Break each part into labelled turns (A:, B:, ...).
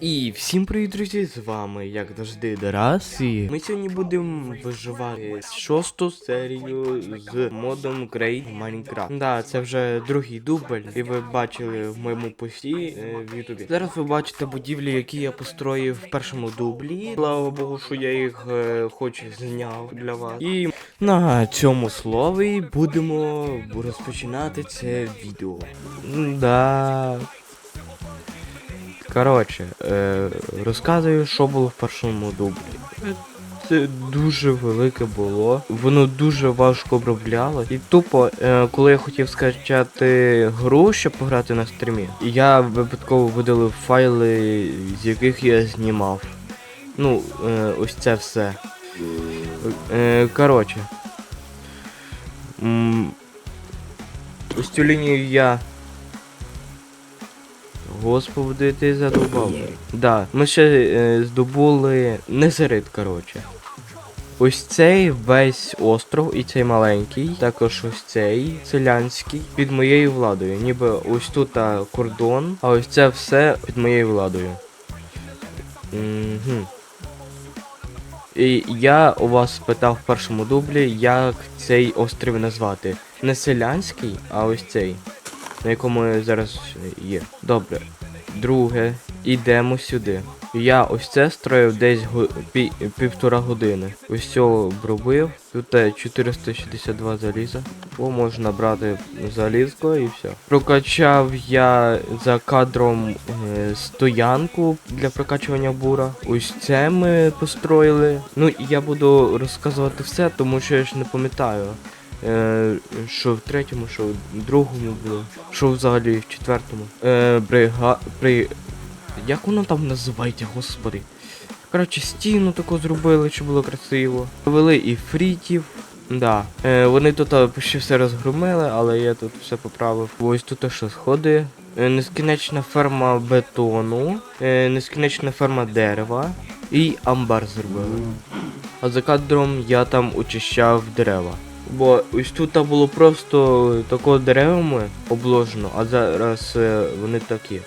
A: І всім привіт, друзі! З вами, як завжди, Дарас. І ми сьогодні будемо виживати шосту серію з модом Great Minecraft. Да, це вже другий дубль, і ви бачили в моєму пості е, в Ютубі. Зараз ви бачите будівлі, які я построїв в першому дублі. Слава Богу, що я їх е, хоч зняв для вас. І на цьому слові будемо розпочинати це відео. Да. Коротше, е, розказую, що було в першому дублі. Це дуже велике було. Воно дуже важко обробляло. І тупо, е, коли я хотів скачати гру, щоб пограти на стрімі, я випадково видалив файли, з яких я знімав. Ну, е, ось це все. Е, коротше. Ось цю лінію я Господи, ти задовбав. Да, ми ще е, здобули незерит, коротше. Ось цей весь остров і цей маленький, також ось цей селянський під моєю владою. Ніби ось тут а, кордон, а ось це все під моєю владою. Угу. І я у вас спитав в першому дублі, як цей острів назвати. Не селянський, а ось цей на якому я зараз є. Добре. Друге, ідемо сюди. Я ось це строїв десь го- пі- півтора години. Ось цього обробив. Тут е, 462 заліза. О, можна брати залізко і все. Прокачав я за кадром е, стоянку для прокачування бура. Ось це ми построїли. Ну і я буду розказувати все, тому що я ж не пам'ятаю. Е, що в третьому, що в другому було, що взагалі в четвертому. Е, брига... При... Як воно там називається, господи? Коротше, стіну таку зробили, щоб було красиво. Вели і фрітів. Да. Е, вони тут ще все розгромили, але я тут все поправив. Ось тут ще сходи. Е, нескінченна ферма бетону, е, нескінченна ферма дерева і амбар зробили. А за кадром я там очищав дерева. Бо ось тут було просто тако деревами обложено, а зараз е, вони такі.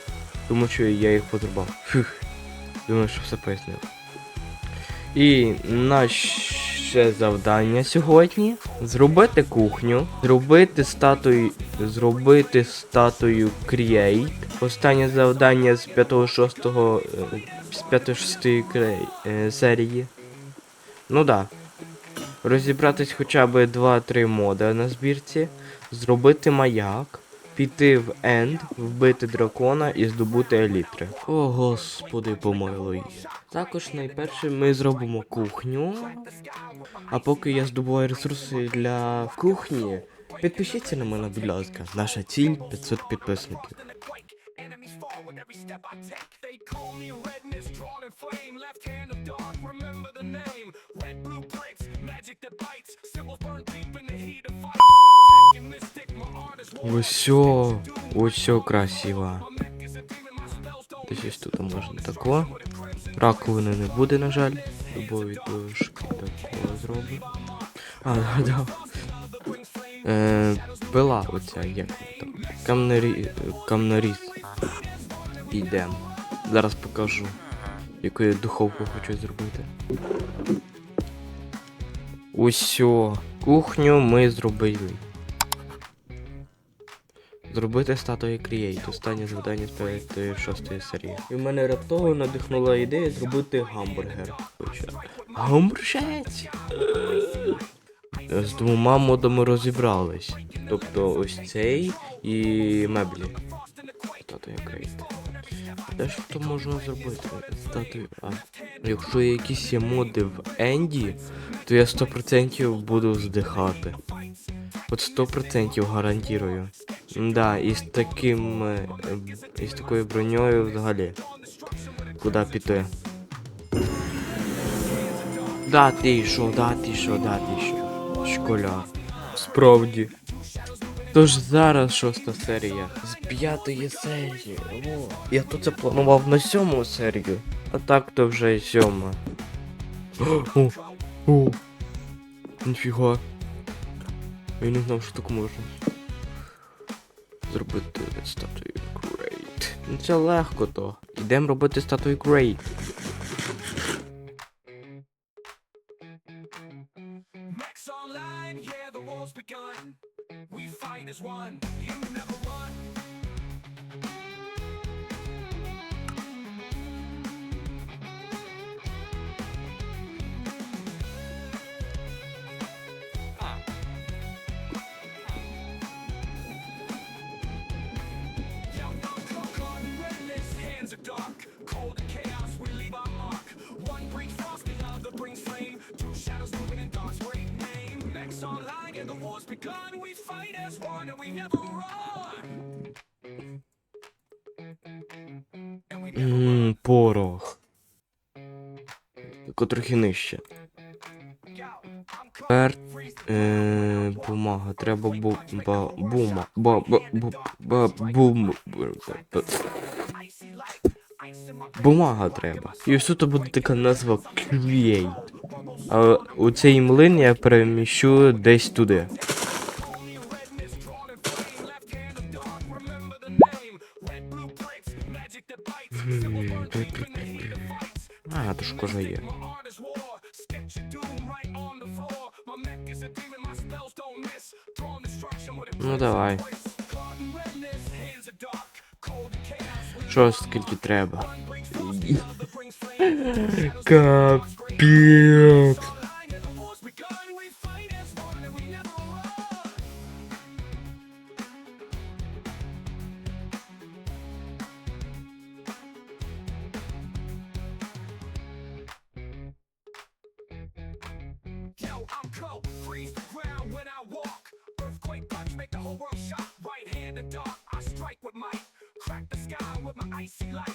A: Тому що я їх подрубав. Фух. Думаю, що все пояснив. І наше завдання сьогодні зробити кухню, зробити статую, зробити статую Create. Останнє завдання з 5-6 е, з 5-6 серії. Ну да. Розібратись хоча б 2-3 мода на збірці, зробити маяк, піти в енд, вбити дракона і здобути елітри. О, господи, помилуй. Також найперше ми зробимо кухню. А поки я здобуваю ресурси для кухні, підпишіться на мене, будь ласка. Наша ціль 500 підписників.
B: Call me redness, drawn in flame. Left hand of dawn, remember the name. Red blue bricks,
A: Усьо, усьо красиво. Десь тут можна тако. Раковини не буде, на жаль. Дубові дошки такого зроблю. А, да. Е, пила оця, як там. Камнері... Камноріз. Ідемо. Зараз покажу, яку я духовку хочу зробити. Усьо. Кухню ми зробили. Зробити статуї Create, останнє завдання з 5-6 серії. І в мене раптово надихнула ідея зробити гамбургер. Гамбуржець! З двома модами розібрались. Тобто ось цей і меблі. Статуя Create. Ж то можна зробити? Статую. А. Якщо якісь є моди в Енді, то я 100% буду здихати. От 100% гарантірую. Да, і з таким. е, І з такою броньою взагалі. Куди піти? Да, ти що, да, ти що, да, ти що. Школя. Справді. Тож зараз шоста серія. З п'ятої серії. О. Я тут це планував на сьому серію. А так то вже сьома. О, о, ніфіга. Я не знав, що так можна. Зробити статую Great. Ну це легко то. Ідемо робити статую Грей.
B: Cold and chaos, we leave our mark. One brings frost, the other brings flame. Two shadows moving in dark's great name. Next online, and the war's begun. We fight as one, and we never run.
A: Ммм, порох. Тільки трохи нижче. Тепер е, бумага. Треба бу, ба, бума. Ба, ба, бу, ба, бум. Бумага треба. І ось тут буде така назва Create. А у цей млин я переміщу десь туди. А, то ж кожа
B: flame, ground when I walk. Earthquake punch, make the whole world shock. Right hand of dark, I strike with might. The with my icy light.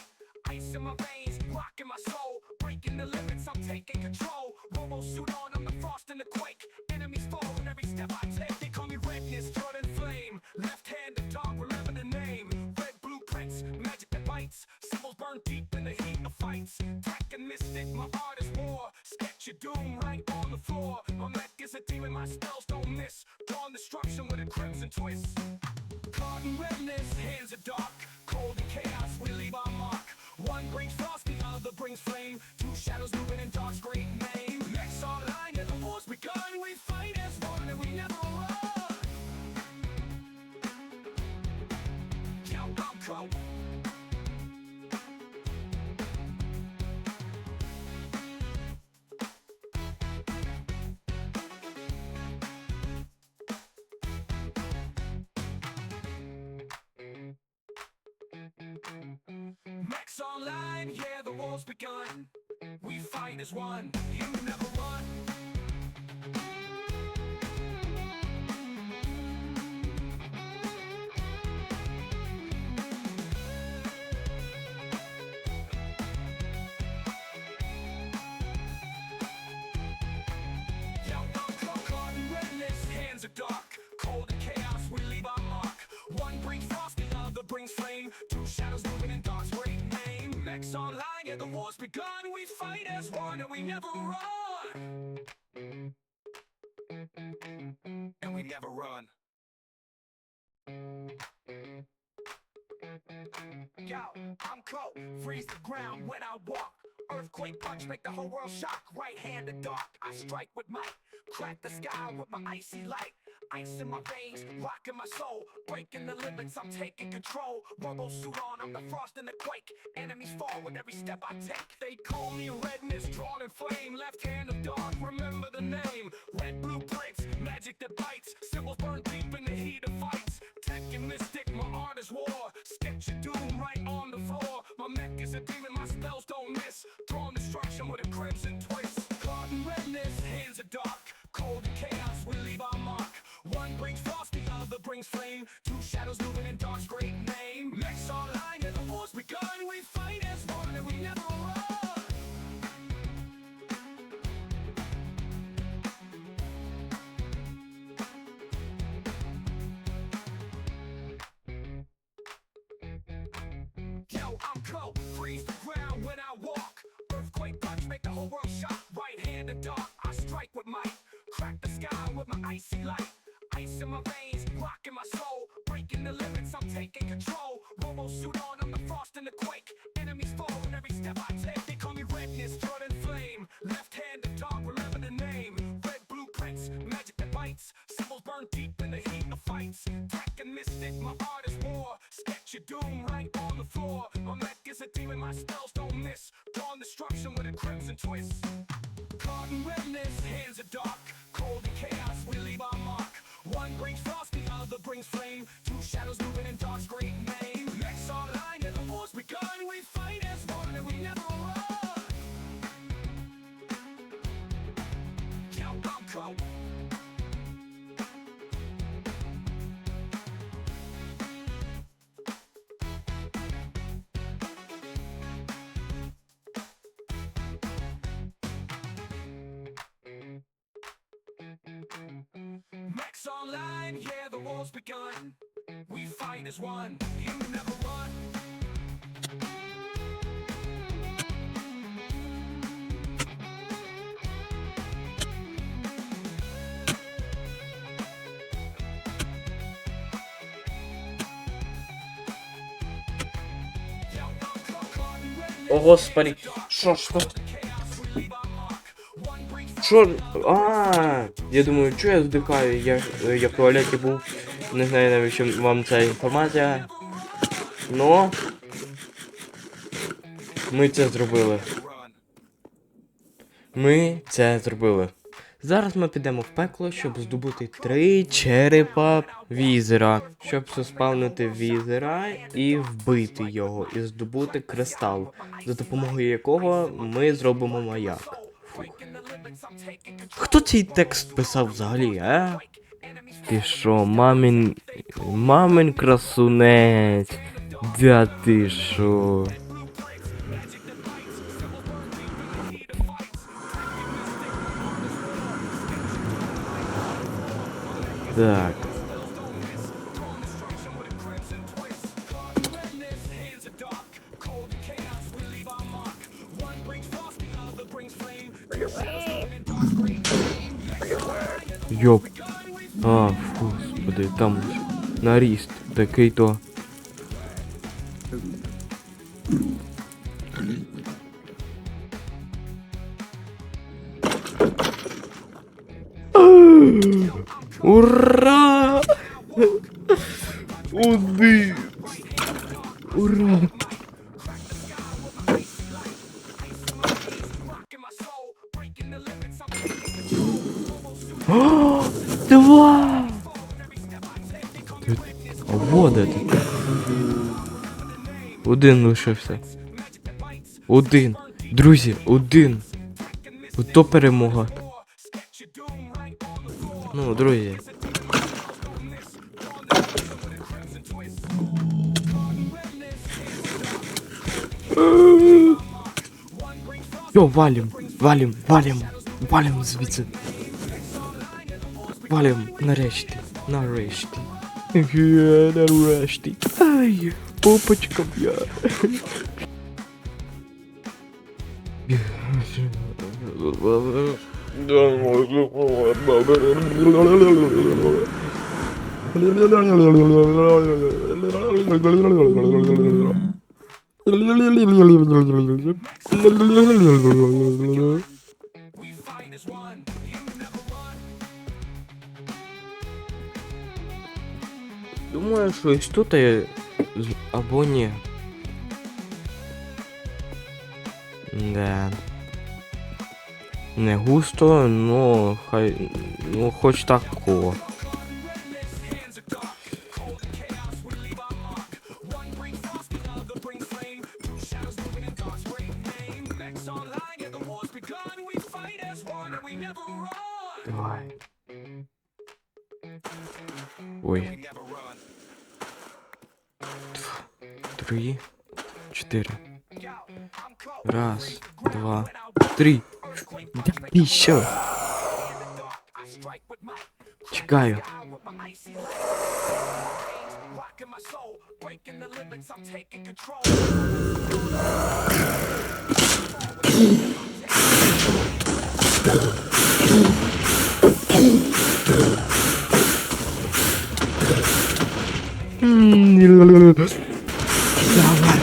B: Ice in my veins, rocking my soul. Breaking the limits, I'm taking control. Robo suit on, I'm the frost and the quake. Enemies fall in every step I take. They call me redness, and flame. Left hand of dark, remember the name. Red blueprints, magic that bites. Symbols burn deep in the heat of fights. Tech and mystic, my art is war. Sketch your doom right on the floor. My mech is a demon, my spells don't miss. Dawn destruction with a crimson twist. In redness, hands are dark. Cold and chaos, we leave our mark. One brings frost, the other brings flame. Two shadows moving in dark's great name. Next online, and the war's begun. We fight as one, and we never Max online, yeah, the war's begun. We fight as one, you never won. Yo, I'm caught in redness, hands are dark. Cold and chaos, we leave our mark. One brings frost, the other brings flame. Online, yeah, the war's begun. We fight as one and we never run. And we never run. Yo, I'm cold, freeze the ground when I walk. Earthquake punch, make the whole world shock. Right hand of dark, I strike with might. Crack the sky with my icy light. Ice in my veins, rocking my soul. Breaking the limits, I'm taking control. Robo suit on, I'm the frost and the quake. Enemies fall with every step I take. They call me redness, drawn in flame. Left hand of dark, remember the name. Red blue bricks, magic that bites. Symbols burn deep in the heat of fights. Tech and mystic, my art is war. Sketch your doom right on the floor. My mech is a demon, brings flame. Two shadows moving in dark's great name. Next online, and the war's begun. We fight as one, and we never run. Yo, I'm cold, freeze the ground when I walk. Earthquake punch, make the whole world shock. Right hand of dark, I strike with might. Crack the sky with my icy light. Ice in my veins, rocking my soul. Breaking the limits, I'm taking control. Robo suit on, I'm the frost and the quake. Enemies fall with every step I take. They call me redness, Jordan flame. Left hand of dog, remember the name. Red blueprints, magic that bites. Symbols burn deep in the heat of fights. Tech and mystic, my art is war. Sketch your doom right on the floor. My mech is a demon, my spells don't miss. Dawn destruction with a crimson twist. Caught in redness, hands are dark. Brings frost, the other brings flame. Two shadows moving in dark's great name. Next online, and the war's begun. We fight as one, and we never war's begun. We fight as one, you never redness.
A: О, господи. Що ж то? Що? А, я думаю, що я здихаю? Я, я в туалеті був. Не знаю навіщо вам ця інформація. Но ми це зробили. Ми це зробили. Зараз ми підемо в пекло, щоб здобути три черепа візера, щоб заспавнити візера і вбити його, і здобути кристал, за допомогою якого ми зробимо маяк. Фух. Хто цей текст писав взагалі, а? Ти що, мамин. Мамин красунець. Да ти що? Так. Йоп. А, господи, там наріст такий то. Ура! Один! Ура! О, Два! Ти- А во? Один лишився. Один. Друзі, один. Ото перемога. Ну, друзі. Йо, валім, валім, валім, валім звідси. Валім, нарешті, нарешті. Є, нарешті. Ай, попочка б'я. Думаю, що ось тут або ні. Да. Не густо, но хай. Ну хоч такого.
B: Limits, I'm taking control.
A: Давай.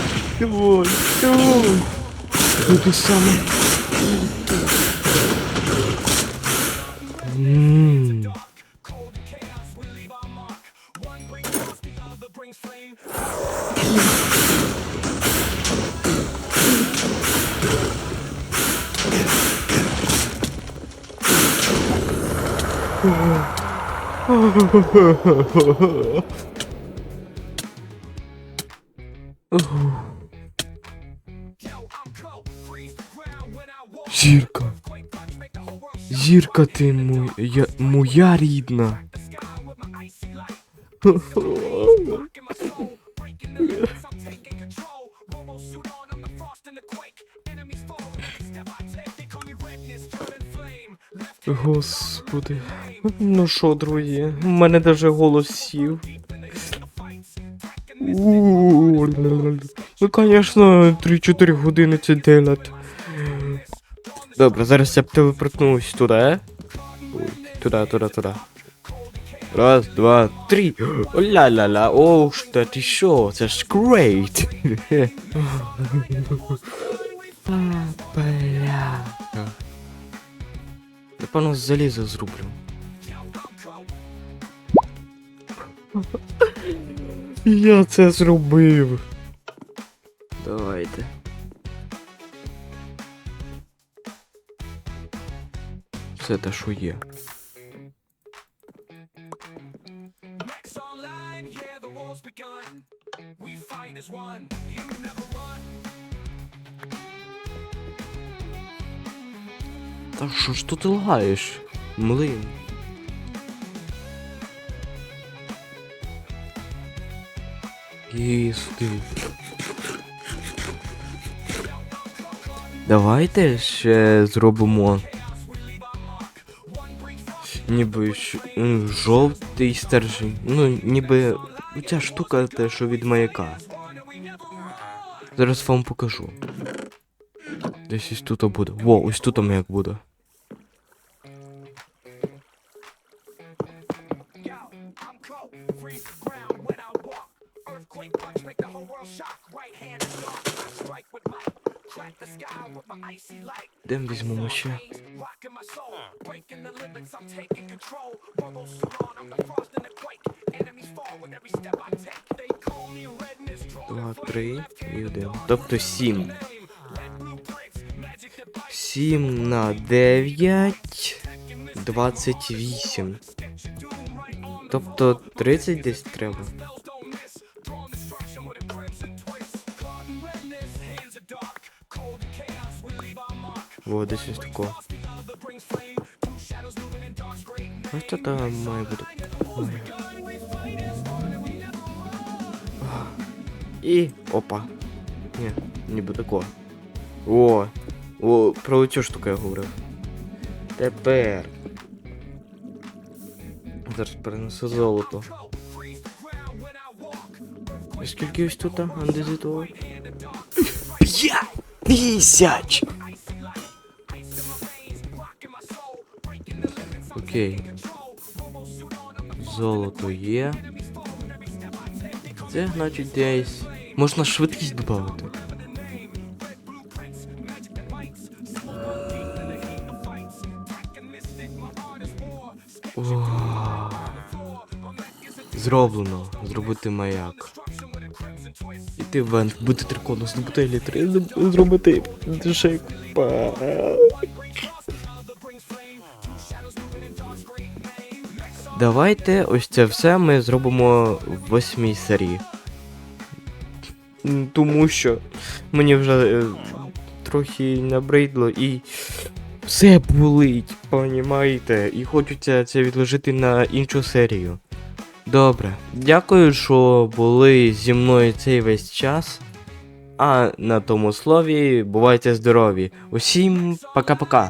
A: Туди саме. Ммм. Зірка. Зірка ти моя, я, моя рідна. Господи. Ну що, друзі, в мене даже голос сів. У, Ну, конечно, 3-4 години це делать. Добре, зараз я б телепортнусь туди. е? Туди, туди, туди. Раз, два, три. Ля-ля-ля, о, що ти що? Це ж great. Бля. Напевно, з заліза зроблю. Я це зробив. Давайте. Все те, що є. Що ж тут лагаєш? Млин. Сюди. Давайте ще зробимо. Ніби жовтий стержень. Ну, ніби ця штука те, що від маяка. Зараз вам покажу. Десь ось тут буде. Во, ось тут маяк буде.
B: They call me redness,
A: Два, три і один. Тобто сім. Сім на дев'ять. Двадцять вісім. Тобто 30 десь треба. Во, десь ось тако. Ось це там має бути. І опа. Ні, ніби тако. О! О, про цю штуку я говорив. Тепер. Зараз перенесу золото. Скільки ось тут андезитово? П'ять тисяч! Окей. Золото є. Це значить десь. Можна швидкість додати. Зроблено. Зробити маяк. Іти в вент, бути трикону, здобути елітри, зробити шейпа. Давайте ось це все ми зробимо в восьмій серії. Тому що мені вже е, трохи набридло і все болить, понімаєте? І хочеться це відложити на іншу серію. Добре, дякую, що були зі мною цей весь час. А на тому слові бувайте здорові. Усім пока-пока.